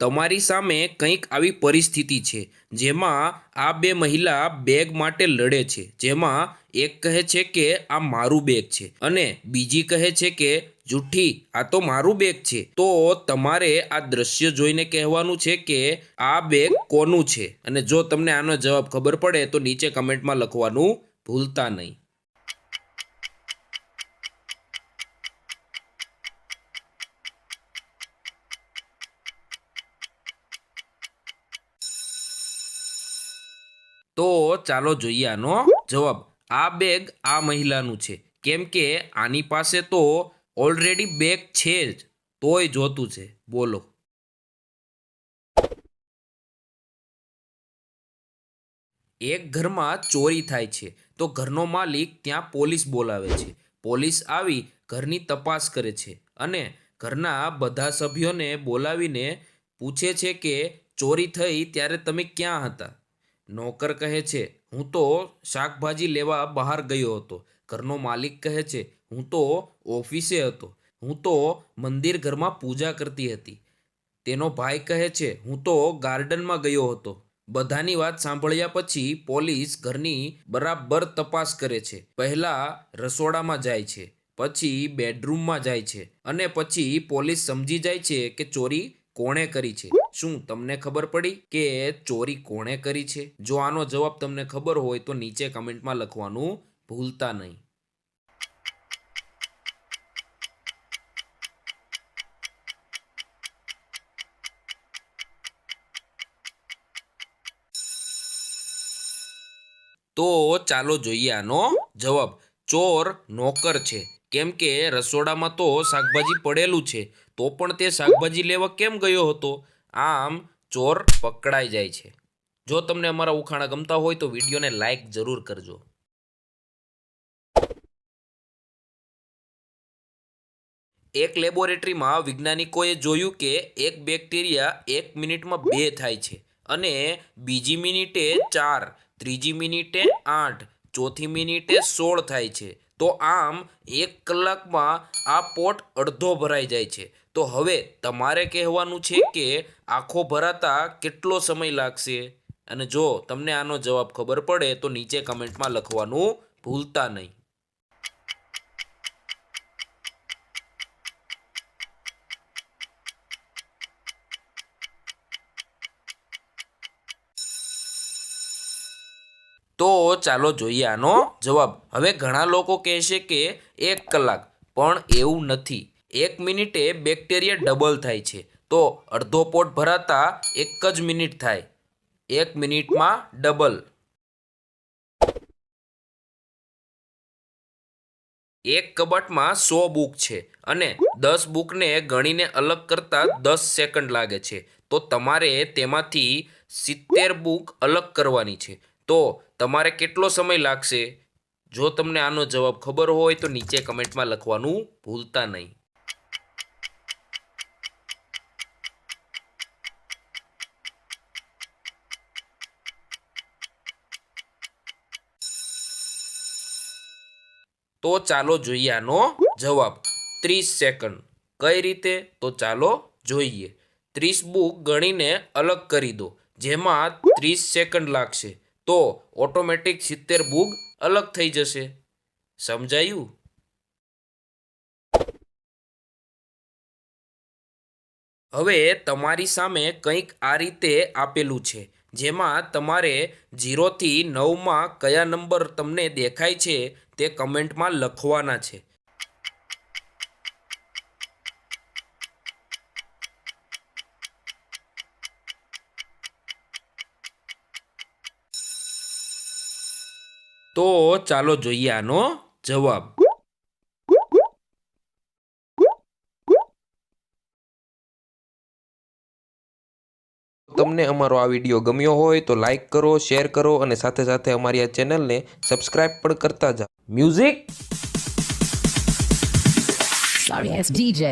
તમારી સામે કંઈક આવી પરિસ્થિતિ છે, જેમાં આ બે મહિલા બેગ માટે લડે છે. જેમાં એક કહે છે કે આ મારું બેગ છે અને બીજી કહે છે કે, જુઠ્ઠી, આ તો મારું બેગ છે. તો તમારે આ દ્રશ્ય જોઈને કહેવાનું છે કે, આ બેગ કોનું છે? અને જો તમને આનો જવાબ ખબર પડે તો નીચે કમેન્ટમાં લખવાનું ભૂલતા નહીં. તો ચાલો જોઈએ આનો જવાબ. આ બેગ આ મહિલાનું છે. કેમ કે આની પાસે તો ઓલરેડી બેગ છે જ. તોય જોતું છે. બોલો. એક ઘરમાં ચોરી થાય છે. તો ઘરનો માલિક ત્યાં પોલીસ બોલાવે છે. પોલીસ આવી ઘરની તપાસ કરે છે અને ઘરના બધા સભ્યોને બોલાવીને પૂછે છે કે ચોરી થઈ ત્યારે તમે ક્યાં હતા? નોકર કહે છે, હું તો શાકભાજી લેવા બહાર ગયો હતો. ઘરનો માલિક કહે છે, હું તો ઓફિસે હતો. હું તો મંદિર ઘરમાં પૂજા કરતી હતી. તેનો ભાઈ કહે છે, હું તો ગાર્ડનમાં ગયો હતો. બધાની વાત સાંભળ્યા પછી પોલીસ ઘરની બરાબર તપાસ કરે છે. પહેલા રસોડામાં જાય છે, પછી બેડરૂમમાં જાય છે અને પછી પોલીસ સમજી જાય છે કે ચોરી કોણે કરી છે. શું તમને ખબર પડી કે ચોરી કોણે કરી છે? જો આનો જવાબ તમને ખબર હોય તો નીચે કમેન્ટમાં લખવાનું ભૂલતા નહીં. તો ચાલો જોઈએ આનો જવાબ. ચોર નોકર છે. કેમ કે રસોડામાં તો શાકભાજી પડેલું છે. તો પણ તે શાકભાજી લેવા કેમ ગયો હતો? આમ ચોર પકડાઈ જાય છે. જો તમને અમારા ઉખાણા ગમતા હોય તો વિડીયોને લાઈક જરૂર કરજો. એક લેબોરેટરીમાં વૈજ્ઞાનિકોએ જોયું કે એક બેક્ટેરિયા એક મિનિટમાં બે થાય છે અને બીજી મિનિટે ચાર, ત્રીજી મિનિટે આઠ, ચોથી મિનિટે સોળ થાય છે. તો આમ એક કલાકમાં આ પોટ અડધો ભરાઈ જાય છે. તો હવે તમારે કહેવાનું છે કે આખો ભરાતા કેટલો સમય લાગશે? અને જો તમને આનો જવાબ ખબર પડે તો નીચે કમેન્ટમાં લખવાનું ભૂલતા નહીં. તો ચાલો જોઈએ આનો જવાબ. હવે ઘણા લોકો કહેશે કે એક કલાક, પણ એવું નથી. એક મિનિટે બેક્ટેરિયા ડબલ થાય છે. તો અડધો પોટ ભરાતા એક જ મિનિટ થાય. એક મિનિટમાં ડબલ. એક કબાટમાં સો બુક છે અને દસ બુકને ગણીને અલગ કરતા દસ સેકન્ડ લાગે છે. તો તમારે તેમાંથી સિત્તેર બુક અલગ કરવાની છે. તો તમારે કેટલો સમય લાગશે? જો તમને આનો જવાબ ખબર હોય તો નીચે કમેન્ટમાં લખવાનું ભૂલતા નહીં. તો ચાલો જોઈએ આનો જવાબ. ત્રીસ સેકન્ડ. કઈ રીતે? તો ચાલો જોઈએ. ત્રીસ બુક ગણીને અલગ કરી દો. જેમાં ત્રીસ સેકન્ડ લાગશે. તો ઓટોમેટિક સિત્તેર બુક અલગ થઈ જશે. સમજાયું? હવે તમારી સામે કંઈક આ રીતે આપેલું છે. જેમાં તમારે જીરોથી નવમાં કયા નંબર તમને દેખાય છે તે કમેન્ટમાં લખવાના છે. તો ચાલો જોઈએ આનો જવાબ. તમને અમારો આ વીડિયો ગમ્યો હોય તો લાઈક કરો શેર કરો અને સાથે સાથે અમારી આ ચેનલને સબસ્ક્રાઇબ પણ કરતા જાઓ મ્યુઝિક Sorry, it's DJ.